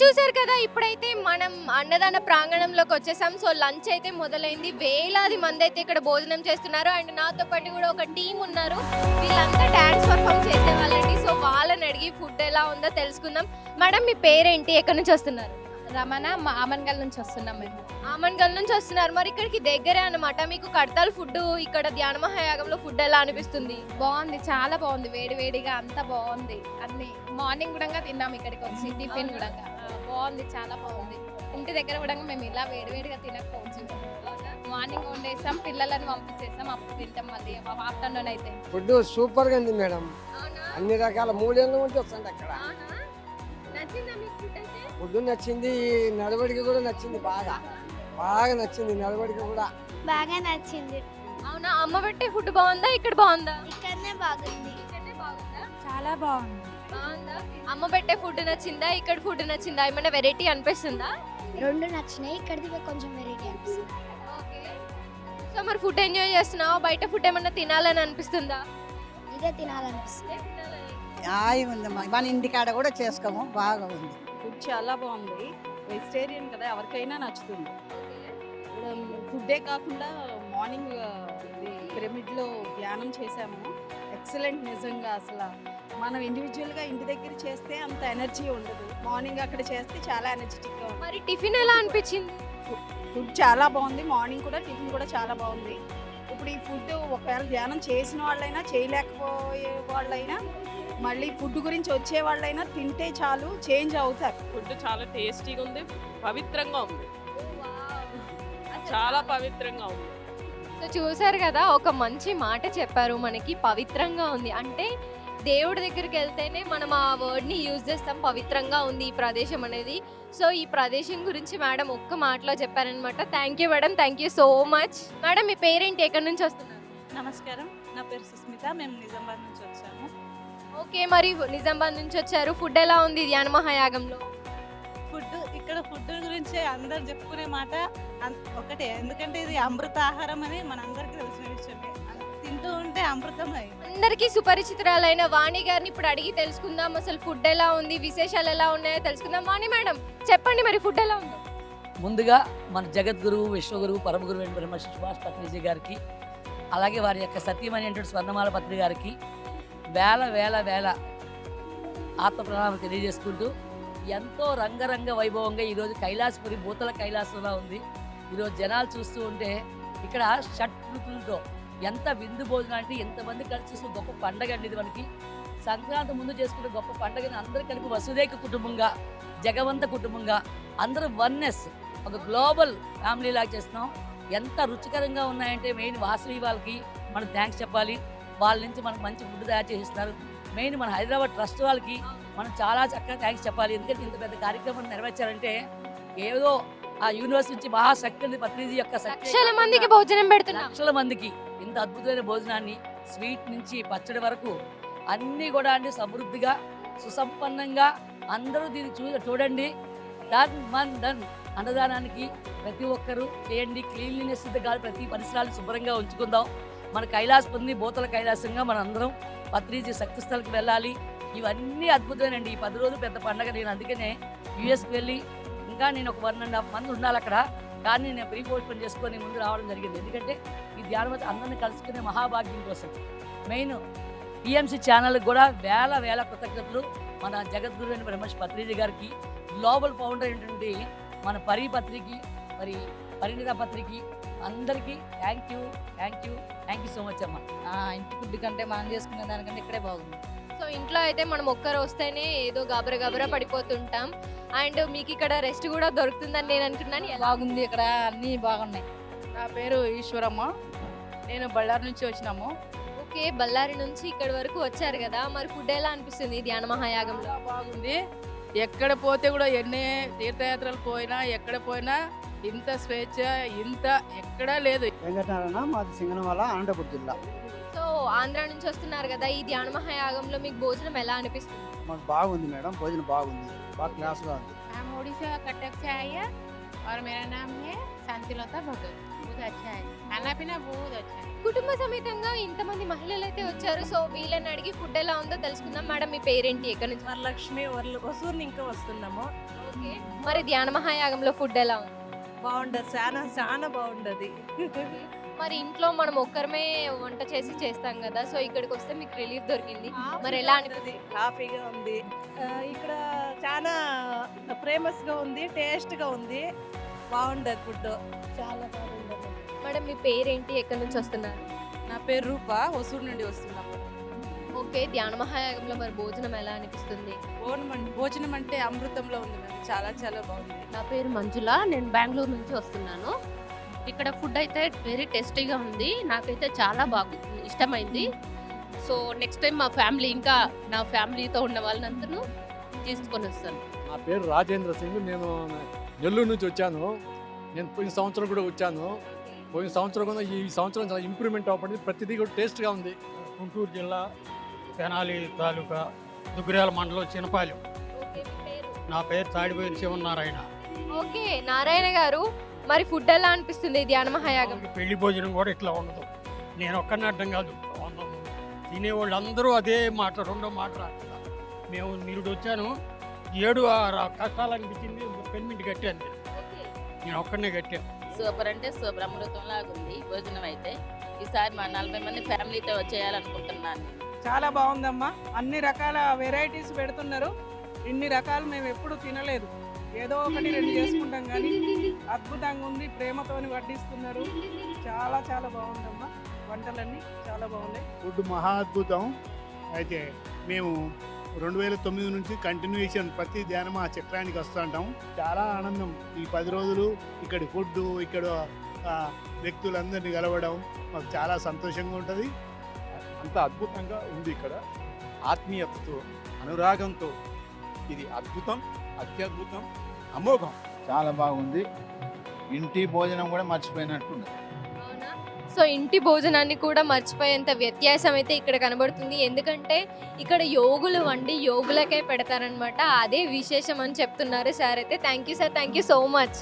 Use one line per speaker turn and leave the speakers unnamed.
చూసారు కదా ఇప్పుడైతే మనం అన్నదాన ప్రాంగణంలోకి వచ్చేసాం. సో లంచ్ అయితే మొదలైంది. వేలాది మంది అయితే ఇక్కడ భోజనం చేస్తున్నారు. అండ్ నాతో పాటు కూడా ఒక టీం ఉన్నారు. వీళ్ళంతా డాన్స్ పర్ఫామ్ చేసే వాళ్ళండి సో వాళ్ళని అడిగి ఫుడ్ ఎలా ఉందో తెలుసుకుందాం. మేడం మీ పేరేంటి? ఎక్కడి నుంచి వస్తున్నారు?
రమణ మా ఆమన్గల్ నుంచి వస్తున్నాం మేము.
ఆమన్గల్ నుంచి వస్తున్నారు. మరి ఇక్కడికి దగ్గరే అన్నమాట. మీకు కడతాల్ ఫుడ్ ఇక్కడ ధ్యాన మహాయాగంలో ఫుడ్ ఎలా అనిపిస్తుంది?
బాగుంది. చాలా బాగుంది. వేడి వేడిగా అంతా బాగుంది. అన్ని మార్నింగ్ కూడా తిన్నాం ఇక్కడికి వచ్చి. టిఫిన్ కూడా. బాగుంది చాలా బాగుంది. ఇంటి దగ్గర కూడా మేము ఇలా వేడి వేడిగా తినకపోవచ్చు మార్నింగ్ వండేసాం పిల్లలను పంపించేసాం అప్పుడు తింటాం మళ్ళీ ఆఫ్టర్నూన్ అయితే.
ఫుడ్ సూపర్గా ఉంది మేడం. అన్ని రకాల మూడేళ్ళు ఉంటే వస్తుంది అక్కడ.
నచ్చిందా మీకు ఫుడ్
నచ్చింది నడవడిక కూడా నచ్చింది బాగా. బాగా నచ్చింది నడవడిక కూడా.
బాగా నచ్చింది.
అవునా? అమ్మ పెట్టే ఫుడ్ బాగుందా? ఇక్కడ బాగుందా?
ఇక్కడనే బాగుంది.
ఇక్కడే బాగుందా?
చాలా బాగుంది
బాగుందా. అమ్మ పెట్టే ఫుడ్ నచ్చిందా? ఇక్కడ ఫుడ్ నచ్చిందా? ఏమైనా వెరైటీ అనిపిస్తుందా?
రెండు నచ్చినాయి ఇక్కడిది కొంచెం వెరైటీ అనిపిస్తుంది.
సో మరి ఫుడ్ ఎంజాయ్ చేస్తున్నావా? బయట ఫుడ్ ఏమన్నా తినాలని అనిపిస్తుందా?
ఇదే తినాలనిపిస్తుంది.
హాయి ఉందమ్మా మన ఇంటికాడ కూడా చేసుకోము. బాగా ఉంది.
ఫుడ్ చాలా బాగుంది. వెజిటేరియన్ కదా ఎవరికైనా నచ్చుతుంది. ఫుడ్డే కాకుండా మార్నింగ్ ఇది పిరమిడ్లో ధ్యానం చేశాము. ఎక్సలెంట్ నిజంగా అసలు. మనం ఇండివిజువల్గా ఇంటి దగ్గర చేస్తే అంత ఎనర్జీ ఉండదు. మార్నింగ్ అక్కడ చేస్తే చాలా ఎనర్జెటిక్గా ఉంది
మరి టిఫిన్ ఎలా అనిపించింది?
ఫుడ్ చాలా బాగుంది. మార్నింగ్ కూడా టిఫిన్ కూడా చాలా బాగుంది. ఇప్పుడు ఈ ఫుడ్ ఒకవేళ ధ్యానం చేసిన వాళ్ళైనా చేయలేకపోయే వాళ్ళైనా మళ్ళీ ఫుడ్ గురించి వచ్చే వాళ్ళైనా తింటే చాలు చేంజ్ అవుతారు.
ఫుడ్ చాలా టేస్టీగా ఉంది. పవిత్రంగా ఉంది. చాలా పవిత్రంగా ఉంది.
సో చూసారు కదా ఒక మంచి మాట చెప్పారు. మనకి పవిత్రంగా ఉంది. అంటే దేవుడి దగ్గరికి వెళ్తేనే మనం ఆ వర్డ్ని యూజ్ చేస్తాం. పవిత్రంగా ఉంది ఈ ప్రదేశం అనేది. సో ఈ ప్రదేశం గురించి మేడం ఒక్క మాటలో చెప్పారనమాట thank you madam. Thank you so much madam మీ పేరేంటి? ఎక్కడి నుంచి వస్తున్నారు?
నమస్కారం. నా పేరు సుస్మిత. మేము నిజామాబాద్ నుంచి వచ్చాము.
ఓకే మరి నిజామాబాద్ నుంచి వచ్చారు. ఫుడ్ ఎలా ఉంది ధ్యాన మహాయాగంలో?
ఫుడ్ ఇక్కడ ఫుడ్ గురించి అందరు చెప్పుకునే మాట ఒకటే. ఎందుకంటే ఇది అమృత ఆహారం అని మనందరికీ తెలిసిన విషయమే. తింటూ ఉంటే అమృతమై.
అందరికీ సుపరిచితురాలైన వాణి గారిని ఇప్పుడు అడిగి తెలుసుకుందాం. అసలు ఫుడ్ ఎలా ఉంది? విశేషాలు ఎలా ఉన్నాయో తెలుసుకుందాం. వాణి మేడం చెప్పండి మరి ఫుడ్ ఎలా ఉందో?
ముందుగా మన జగద్గురువు విశ్వగురువు పరమగురువు అయిన బ్రహ్మ సుభాష్ పత్రిజీ గారికి అలాగే వారి యొక్క సత్యమైనటువంటి స్వర్ణమాల పత్రి గారికి వేల వేల వేల ఆత్మ ప్రణామం తెలియజేసుకుంటూ ఎంతో రంగరంగ వైభవంగా ఈరోజు కైలాసపురి భూతల కైలాసంలా ఉంది. ఈరోజు జనాలు చూస్తూ ఉంటే ఇక్కడ షట్ ఋతులతో ఎంత విందు భోజనం అంటే ఎంతమంది కలిసి చేసుకునే గొప్ప పండగ అండి ఇది మనకి. సంక్రాంతి ముందు చేసుకునే గొప్ప పండగని అందరూ కలిపి వసుదేక కుటుంబంగా జగవంత కుటుంబంగా అందరూ వన్నెస్ ఒక గ్లోబల్ ఫ్యామిలీ లాగా చేస్తున్నాం. ఎంత రుచికరంగా ఉన్నాయంటే మెయిన్ వాసవి వాళ్ళకి మనం థ్యాంక్స్ చెప్పాలి. వాళ్ళ నుంచి మనకు మంచి ఫుడ్ తయారు చేసిస్తున్నారు. మెయిన్ మన హైదరాబాద్ ట్రస్ట్ వాళ్ళకి మనం చాలా చక్కగా థ్యాంక్స్ చెప్పాలి. ఎందుకంటే ఇంత పెద్ద కార్యక్రమం నెరవేర్చారంటే ఏదో ఆ యూనివర్సిటీ నుంచి మహాశక్తి పత్రిజీ యొక్క
లక్షల మందికి భోజనం పెడుతున్నాం.
లక్షల మందికి ఇంత అద్భుతమైన భోజనాన్ని స్వీట్ నుంచి పచ్చడి వరకు అన్నీ కూడా అండి సమృద్ధిగా సుసంపన్నంగా అందరూ దీన్ని చూ చూడండి. డన్ మన్ డన్ అన్నదానానికి ప్రతి ఒక్కరూ చేయండి. క్లీన్లీనెస్ కాదు ప్రతి పరిసరాలు శుభ్రంగా ఉంచుకుందాం. మన కైలాస పొంది భూతల కైలాసంగా మన అందరం పత్రిజీ శక్తిస్థలకి వెళ్ళాలి. ఇవన్నీ అద్భుతమేనండి. ఈ పది రోజులు పెద్ద పండగ. నేను అందుకనే యుఎస్కి వెళ్ళి ఇంకా నేను ఒక వన్ అండ్ హాఫ్ మంత్ ఉండాలి అక్కడ. కానీ నేను ప్రీ పోస్ట్పోన్ చేసుకొని ముందు రావడం జరిగింది. ఎందుకంటే ధ్యానం అందరిని కలుసుకునే మహాభాగ్యం కోసం. మెయిన్ టీఎంసీ ఛానల్కి కూడా వేల వేల కృతజ్ఞతలు. మన జగద్గురు అయిన బ్రహ్మర్షి పత్రిజీ గారికి గ్లోబల్ ఫౌండర్ అయినటువంటి మన పరి పత్రికి మరి పరిణిత పత్రికి అందరికీ thank you thank you thank you so much అమ్మ.
ఇంటి ఫుడ్ కంటే మనం చేసుకునే దానికంటే ఇక్కడే బాగుంది.
సో ఇంట్లో అయితే మనం ఒక్కరు వస్తేనే ఏదో గబర గబర పడిపోతుంటాం. అండ్ మీకు ఇక్కడ రెస్ట్ కూడా దొరుకుతుందని నేను అనుకున్నాను. ఎలా?
బాగుంది ఇక్కడ అన్నీ బాగున్నాయి.
నా పేరు ఈశ్వరమ్మ నేను బళ్ళారి నుంచి వచ్చినాము
ఓకే బళ్ళారి నుంచి ఇక్కడ వరకు వచ్చారు కదా మరి ఫుడ్ ఎలా అనిపిస్తుంది ఈ ధ్యాన మహాయాగంలో
చాలా బాగుంది ఎక్కడ పోతే కూడా ఎన్ని తీర్థయాత్రలు పోయినా ఎక్కడ పోయినా ఇంత స్వేచ్ఛ ఇంత ఎక్కడా లేదు
వెంకటనారాయణ మాది సింగనమల అనంతపురం జిల్లా
సో ఆంధ్ర నుంచి వస్తున్నారు కదా ఈ ధ్యాన మహాయాగంలో మీకు భోజనం ఎలా అనిపిస్తుంది
మాకు బాగుంది మేడం భోజనం బాగుంది బాగా క్లాస్గా ఉంది
हम उड़ीसा कटक से आई है और मेरा नाम है शांतिलता भगत
बहुत अच्छा है खाना पीना बहुत अच्छा है
కుటుంబ సమేతంగా ఇంతమంది మహిళలు అయితే వచ్చారు సో వీళ్ళని అడిగి ఫుడ్ ఎలా ఉందో తెలుసుకుందాం మేడం మీ పేరేంటి ఎక్కడి నుంచి
వరలక్ష్మి వరల వసూరు ఇంకా వస్తున్నాము
ఓకే మరి ధ్యాన మహాయాగంలో ఫుడ్ ఎలా ఉంది
బాగుండదు చాలా చాలా బాగుండదు
మరి ఇంట్లో మనం ఒక్కరమే వంట చేసి చేస్తాం కదా సో ఇక్కడికి వస్తే మీకు రిలీఫ్ దొరికింది మరి ఎలా అనిపిస్తుంది
హ్యాపీగా ఉంది ఆ, ఇక్కడ చాలా ఫేమస్గా ఉంది టేస్ట్గా ఉంది. బాగుండదు ఫుడ్. చాలా బాగుండదు
మేడం మీ పేరేంటి? ఎక్కడి నుంచి వస్తున్నారు?
నా పేరు రూప. హొసూరు నుండి వస్తున్నాము
ఓకే ధ్యాన మహాయాగంలో మరి భోజనం ఎలా అనిపిస్తుంది?
భోజనం అంటే భోజనం అంటే అమృతంలో ఉంది మేడం. చాలా చాలా బాగుంది.
నా పేరు మంజుల. నేను బెంగళూరు నుంచి వస్తున్నాను. ఇక్కడ ఫుడ్ అయితే వెరీ టేస్టీగా ఉంది. నాకైతే చాలా బాగు ఇష్టమైంది. సో నెక్స్ట్ టైం మా ఫ్యామిలీ ఇంకా నా ఫ్యామిలీతో ఉన్న వాళ్ళందరూ తీసుకొని వస్తాను.
నా పేరు రాజేంద్ర సింగ్. నేను నెల్లూరు నుంచి వచ్చాను. నేను పోయిన సంవత్సరం కూడా వచ్చాను. పోయిన సంవత్సరం కూడా ఈ సంవత్సరం చాలా ఇంప్రూవ్మెంట్ అవ్వబడింది ప్రతిదీ కూడా టేస్ట్గా ఉంది.
గుంటూరు జిల్లా తెనాలి తాలూకా దుగ్గిరాల మండలం చినపాలెం నా పేరు తాడిపోయిన శివనారాయణ.
ఓకే నారాయణ గారు మరి ఫుడ్ ఎలా అనిపిస్తుంది ధ్యాన మహాయాగం?
పెళ్ళి భోజనం కూడా ఇట్లా ఉండదు. నేను ఒక్కరిని అర్థం కాదు. తినేవాళ్ళు అందరూ అదే మాట రెండో మాట మేము మీరు వచ్చాను. ఏడు ఆరు కష్టాలు అనిపించింది. పెన్మింటి కట్టాను నేను. నేను ఒక్కడనే కట్టాను.
సూపర్ అంటే సూపర్ అమృతం లాగా ఉంది భోజనం అయితే. ఈసారి మా నలభై మంది ఫ్యామిలీతో వచ్చేయాలనుకుంటున్నాను. నేను
చాలా బాగుందమ్మా. అన్ని రకాల వెరైటీస్ పెడుతున్నారు. ఇన్ని రకాలు మేము ఎప్పుడు తినలేదు. ఏదో ఒకటి రెండు చేసుకుంటాం కానీ అద్భుతంగా ఉంది. ప్రేమతోని వడ్డిస్తున్నారు. చాలా చాలా బాగుందమ్మా. వంటలన్నీ చాలా బాగున్నాయి.
ఫుడ్ మహా అద్భుతం. అయితే మేము రెండు వేల తొమ్మిది నుంచి కంటిన్యూషన్ ప్రతి ధ్యానం ఆ చక్రానికి వస్తుంటాం చాలా ఆనందం. ఈ పది రోజులు ఇక్కడ ఫుడ్ ఇక్కడ వ్యక్తులందరినీ కలవడం మాకు చాలా సంతోషంగా ఉంటుంది.
అంత అద్భుతంగా ఉంది ఇక్కడ. ఆత్మీయతతో అనురాగంతో ఇది అద్భుతం అత్యద్భుతం అమోఘం.
చాలా బాగుంది. ఇంటి భోజనం కూడా మర్చిపోయినట్టుంది
సో ఇంటి భోజనాన్ని కూడా మర్చిపోయేంత వ్యత్యాసం అయితే ఇక్కడ కనబడుతుంది. ఎందుకంటే ఇక్కడ యోగులు వండి యోగులకే పెడతారనమాట అదే విశేషం అని చెప్తున్నారు సార్ అయితే. Thank you sir. Thank you so much.